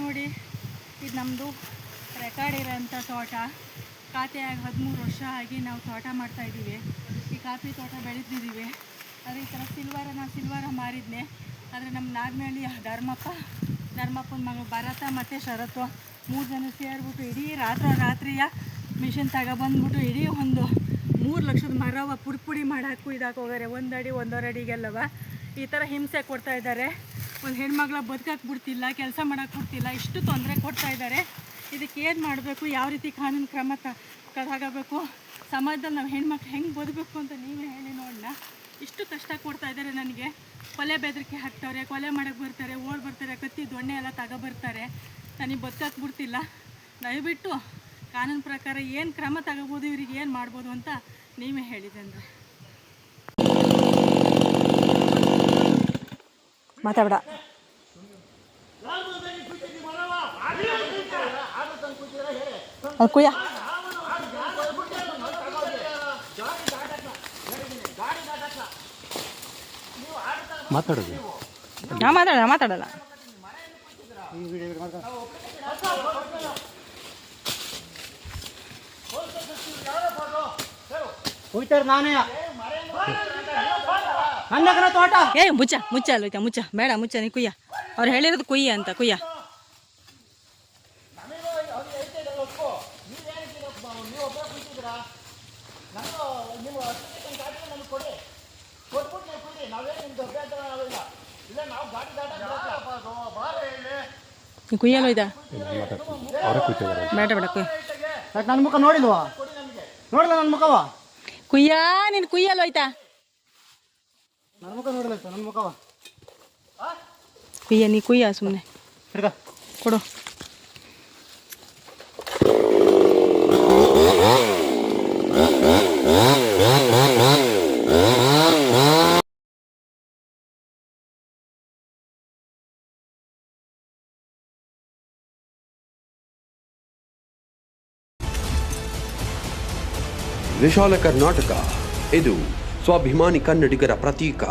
ನೋಡಿ, ಇದು ನಮ್ಮದು ರೆಕಾರ್ಡ್ ಇರೋಂಥ ತೋಟ. ಖಾತೆಯಾಗಿ ಹದಿಮೂರು ವರ್ಷ ಆಗಿ ನಾವು ತೋಟ ಮಾಡ್ತಾ ಇದ್ದೀವಿ. ಈ ಕಾಫಿ ತೋಟ ಬೆಳೆದಿದ್ದೀವಿ. ಅದೇ ಈ ಥರ ಸಿಲ್ವಾರ ನಾನು ಸಿಲ್ವಾರ ಮಾರಿದ್ನೆ. ಆದರೆ ನಮ್ಮ ನಾಗನಹಳ್ಳಿ ಧರ್ಮಪ್ಪ, ಧರ್ಮಪ್ಪನ ಮಗ ಭರತ ಮತ್ತು ಶರತ್ವ ಮೂರು ಜನ ಸೇರಿಬಿಟ್ಟು ಇಡೀ ರಾತ್ರಿ ರಾತ್ರಿಯ ಮಿಷಿನ್ ತಗೊಬಂದ್ಬಿಟ್ಟು ಇಡೀ ಒಂದು ಮೂರು ಲಕ್ಷದ ಮರವ ಪುಡಿ ಪುಡಿ ಹಾಕು ಇದಾಕೋಗಾರೆ ಒಂದು ಅಡಿ ಒಂದೂವರೆ ಅಡಿಗೆಲ್ಲವ. ಈ ಥರ ಹಿಂಸೆ ಕೊಡ್ತಾ ಇದ್ದಾರೆ. ಒಂದು ಹೆಣ್ಮಗಳ ಬದುಕಕ್ಕೆ ಬಿಡ್ತಿಲ್ಲ, ಕೆಲಸ ಮಾಡೋಕೆ ಬಿಡ್ತಿಲ್ಲ, ಇಷ್ಟು ತೊಂದರೆ ಕೊಡ್ತಾ ಇದ್ದಾರೆ. ಇದಕ್ಕೆ ಏನು ಮಾಡಬೇಕು, ಯಾವ ರೀತಿ ಕಾನೂನು ಕ್ರಮ ತಗೋಬೇಕು? ಸಮಾಜದಲ್ಲಿ ನಾವು ಹೆಣ್ಮಕ್ಳು ಹೆಂಗೆ ಬದುಕಬೇಕು ಅಂತ ನೀವೇ ಹೇಳಿ ನೋಡೋಣ. ಇಷ್ಟು ಕಷ್ಟ ಕೊಡ್ತಾ ಇದ್ದಾರೆ ನನಗೆ. ಕೊಲೆ ಬೆದರಿಕೆ ಹಾಕ್ತವ್ರೆ, ಕೊಲೆ ಮಾಡೋಕ್ಕೆ ಬರ್ತಾರೆ, ಓಡ್ ಬರ್ತಾರೆ, ಕತ್ತಿ ದೊಣ್ಣೆ ಎಲ್ಲ ತಗೊಬರ್ತಾರೆ ನನಗೆ ಬದುಕಕ್ಕೆ ಬಿಡ್ತಿಲ್ಲ. ದಯವಿಟ್ಟು ಕಾನೂನು ಪ್ರಕಾರ ಏನು ಕ್ರಮ ತಗೋಬೋದು, ಇವ್ರಿಗೆ ಏನು ಮಾಡ್ಬೋದು ಅಂತ ನೀವೇ ಹೇಳಿದೆ ಮಾತಾಡ ಕುಯ್ಯ. ಮಾತಾಡೋದು. ನಾ ಮಾತಾಡಲ್ಲ ಮಾತಾಡಲ್ಲ. ಕುಯ್ತಾರೆ ನಾನೇ. ನನ್ನಗನ ತೋಟ ಏ ಮುಚ್ಚ ಮುಚ್ಚ ಅಲ್ವೈತ ಮುಚ್ಚ. ಬೇಡ ಮುಚ್ಚ ನೀ ಕುಯ್ಯ. ಅವ್ರು ಹೇಳಿರೋದು ಕುಯ್ಯ ಅಂತ ಕುಯ್ಯ. ಕುಯ್ಯಲ್ಲ ಬೇಡ ಬೇಡ ಕುಯ್ಯ. ನನ್ನ ಮುಖ ನೋಡಿಲ್ವಾ? ನೋಡಿಲ್ಲ ನನ್ನ ಮುಖವ? ಕುಯ್ಯ ನೀನು ಕುಯ್ಯಲ್ಲ ಹೋಯ್ತಾ ನನ್ನ ಮುಖ ನೋಡಿಲ್ಲ ನನ್ನ ಮುಖವ ಕುಯ್ಯ ನೀ ಕುಯ್ಯ ಸುಮ್ಮನೆ ಹಿಡ್ಕ. ಕೊಡು. ವಿಶಾಲ ಕರ್ನಾಟಕ ಇದು ಸ್ವಾಭಿಮಾನಿ ಕನ್ನಡಿಗರ ಪ್ರತೀಕ